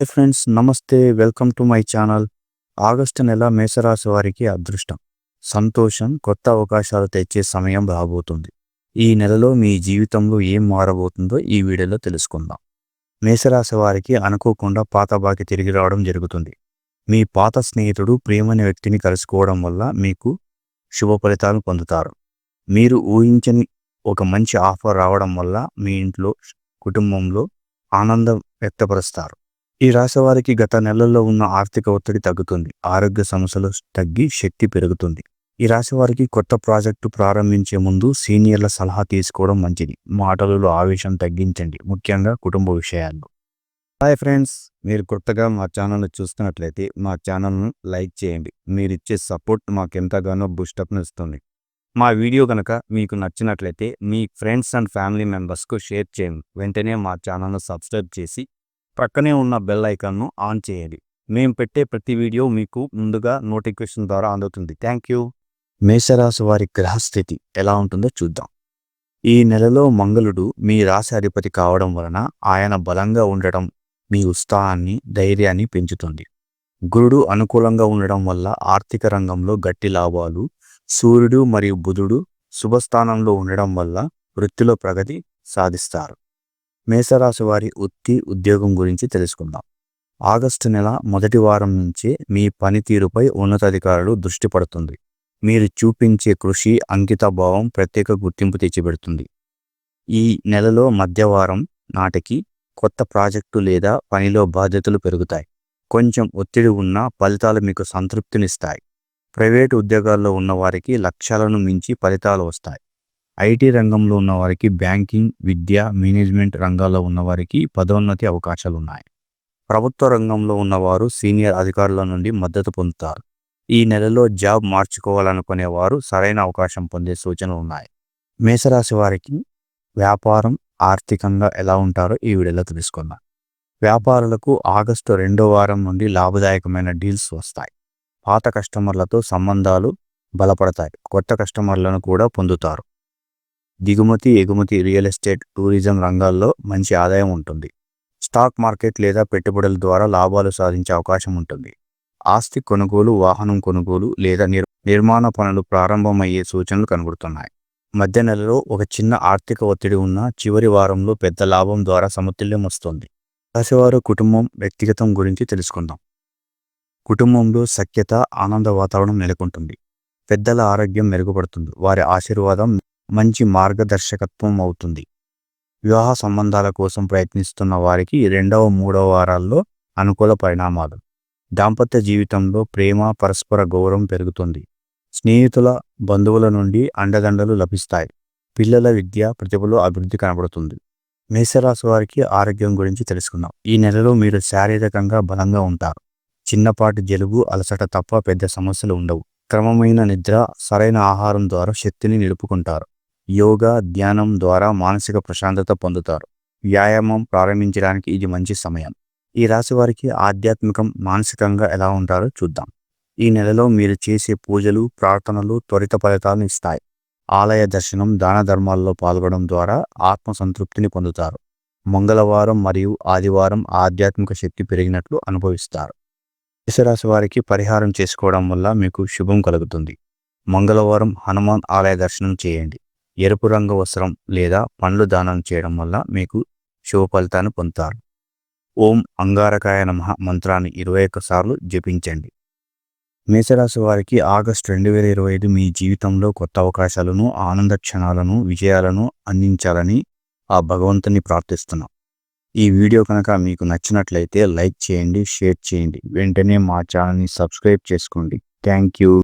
Hi friends namaste welcome to my channel August నెల మేషరాశి వారికి అదృష్టం. సంతోషం కొత్త అవకాశాలు తెచ్చే సమయం రాబోతుంది. ఈ నెలలో మీ జీవితంలో ఏం మారబోతుందో ఈ వీడియోలో తెలుసుకుందాం. మేషరాశి వారికి అనుకోకుండా పాత బాకి తిరిగి రావడం జరుగుతుంది. మీ పాత స్నేహితుడు ప్రియమైన వ్యక్తిని కలుసుకోవడం వల్ల మీకు శుభ ఫలితాలు పొందుతారు. మీరు ఊహించని ఒక మంచి ఆఫర్ రావడం వల్ల మీ ఇంట్లో కుటుంబంలో ఆనందం వ్యక్తపరుస్తారు. ఈ రాశి వారికి గత నెలల్లో ఉన్న ఆర్థిక ఒత్తిడి తగ్గుతుంది. ఆరోగ్య సమస్యలు తగ్గి శక్తి పెరుగుతుంది. ఈ రాశి వారికి కొత్త ప్రాజెక్టు ప్రారంభించే ముందు సీనియర్ల సలహా తీసుకోవడం మంచిది. మాటలలో ఆవేశం తగ్గించండి. ముఖ్యంగా కుటుంబ విషయాల్లో. హాయ్ ఫ్రెండ్స్ మీరు కొత్తగా మా ఛానల్ను చూస్తున్నట్లయితే మా ఛానల్ను లైక్ చేయండి. మీరు ఇచ్చే సపోర్ట్ మాకు ఎంతగానో బూస్టప్ను ఇస్తుంది. మా వీడియో కనుక మీకు నచ్చినట్లయితే మీ ఫ్రెండ్స్ అండ్ ఫ్యామిలీ మెంబర్స్కు షేర్ చేయండి. వెంటనే మా ఛానల్ను సబ్స్క్రైబ్ చేసి ప్రక్కనే ఉన్న బెల్ ఐకాన్ను ఆన్ చేయండి. మేము పెట్టే ప్రతి వీడియో మీకు ముందుగా నోటిఫికేషన్ ద్వారా అందుతుంది. థ్యాంక్ యూ మేషరాశి వారి గ్రహస్థితి ఎలా ఉంటుందో చూద్దాం. ఈ నెలలో మంగళుడు మీ రాశి అధిపతి కావడం వలన ఆయన బలంగా ఉండడం మీ ఉత్సాహాన్ని ధైర్యాన్ని పెంచుతుంది. గురుడు అనుకూలంగా ఉండడం వల్ల ఆర్థిక రంగంలో గట్టి లాభాలు సూర్యుడు మరియు బుధుడు శుభస్థానంలో ఉండడం వల్ల వృత్తిలో ప్రగతి సాధిస్తారు. మేషరాశి వారి వృత్తి ఉద్యోగం గురించి తెలుసుకుందాం. ఆగస్టు నెల మొదటి వారం నుంచి మీ పనితీరుపై ఉన్నతాధికారులు దృష్టి పడుతుంది. మీరు చూపించే కృషి అంకితభావం ప్రత్యేక గుర్తింపు తెచ్చిపెడుతుంది. ఈ నెలలో మధ్యవారం నాటికి కొత్త ప్రాజెక్టు లేదా పనిలో బాధ్యతలు పెరుగుతాయి. కొంచెం ఒత్తిడి ఉన్నా ఫలితాలు మీకు సంతృప్తినిస్తాయి. ప్రైవేటు ఉద్యోగాల్లో ఉన్నవారికి లక్ష్యాలను మించి ఫలితాలు వస్తాయి. ఐటీ రంగంలో ఉన్నవారికి బ్యాంకింగ్ విద్య మేనేజ్మెంట్ రంగాల్లో ఉన్నవారికి పదోన్నతి అవకాశాలు ఉన్నాయి ప్రభుత్వ రంగంలో ఉన్నవారు సీనియర్ అధికారుల నుండి మద్దతు పొందుతారు. ఈ నెలలో జాబ్ మార్చుకోవాలనుకునే వారు సరైన అవకాశం పొందే సూచనలు ఉన్నాయి. మేషరాశి వారికి వ్యాపారం ఆర్థికంగా ఎలా ఉంటారో ఈ వీడియోలో తెలుసుకుందాం. వ్యాపారులకు ఆగస్టు రెండో వారం నుండి లాభదాయకమైన డీల్స్ వస్తాయి. పాత కస్టమర్లతో సంబంధాలు బలపడతాయి. కొత్త కస్టమర్లను కూడా పొందుతారు. దిగుమతి ఎగుమతి రియల్ ఎస్టేట్ టూరిజం రంగాల్లో మంచి ఆదాయం ఉంటుంది. స్టాక్ మార్కెట్ లేదా పెట్టుబడుల ద్వారా లాభాలు సాధించే అవకాశం ఉంటుంది. ఆస్తి కొనుగోలు వాహనం కొనుగోలు లేదా నిర్ నిర్మాణ పనులు ప్రారంభమయ్యే సూచనలు కనబడుతున్నాయి. మధ్య నెలలో ఒక చిన్న ఆర్థిక ఒత్తిడి ఉన్న చివరి వారంలో పెద్ద లాభం ద్వారా సమతుల్యం వస్తుంది. రాశివారు కుటుంబం వ్యక్తిగతం గురించి తెలుసుకుందాం. కుటుంబంలో సఖ్యత ఆనంద వాతావరణం నెలకొంటుంది. పెద్దల ఆరోగ్యం మెరుగుపడుతుంది. వారి ఆశీర్వాదం మంచి మార్గదర్శకత్వం అవుతుంది. వివాహ సంబంధాల కోసం ప్రయత్నిస్తున్న వారికి రెండవ మూడవ వారాల్లో అనుకూల పరిణామాలు. దాంపత్య జీవితంలో ప్రేమ పరస్పర గౌరవం పెరుగుతుంది. స్నేహితుల బంధువుల నుండి అండదండలు లభిస్తాయి. పిల్లల విద్య ప్రతిభలో అభివృద్ధి కనబడుతుంది. మేషరాశి వారికి ఆరోగ్యం గురించి తెలుసుకుందాం. ఈ నెలలో మీరు శారీరకంగా బలంగా ఉంటారు. చిన్నపాటి జలుబు అలసట తప్ప పెద్ద సమస్యలు ఉండవు. క్రమమైన నిద్ర సరైన ఆహారం ద్వారా శక్తిని నిలుపుకుంటారు. యోగా ధ్యానం ద్వారా మానసిక ప్రశాంతత పొందుతారు. వ్యాయామం ప్రారంభించడానికి ఇది మంచి సమయం. ఈ రాశి వారికి ఆధ్యాత్మికం మానసికంగా ఎలా ఉంటారో చూద్దాం. ఈ నెలలో మీరు చేసే పూజలు ప్రార్థనలు త్వరిత ఫలితాలను ఇస్తాయి. ఆలయ దర్శనం దాన ధర్మాల్లో పాల్గొనడం ద్వారా ఆత్మ సంతృప్తిని పొందుతారు. మంగళవారం మరియు ఆదివారం ఆధ్యాత్మిక శక్తి పెరిగినట్లు అనుభవిస్తారు. మేషరాశి వారికి పరిహారం చేసుకోవడం వల్ల మీకు శుభం కలుగుతుంది. మంగళవారం హనుమాన్ ఆలయ దర్శనం చేయండి. ఎరుపు రంగు వస్త్రం లేదా పండ్లు దానం చేయడం వల్ల మీకు శుభ ఫలితాన్ని పొందుతారు. ఓం అంగారకాయ నమః మంత్రాన్ని ఇరవై ఒక్కసార్లు జపించండి. మేషరాశి వారికి ఆగస్టు రెండు వేల ఇరవై ఐదు మీ జీవితంలో కొత్త అవకాశాలను ఆనంద క్షణాలను విజయాలను అందించాలని ఆ భగవంతుని ప్రార్థిస్తున్నాం. ఈ వీడియో కనుక మీకు నచ్చినట్లయితే లైక్ చేయండి షేర్ చేయండి. వెంటనే మా ఛానల్ని సబ్స్క్రైబ్ చేసుకోండి. Thank you.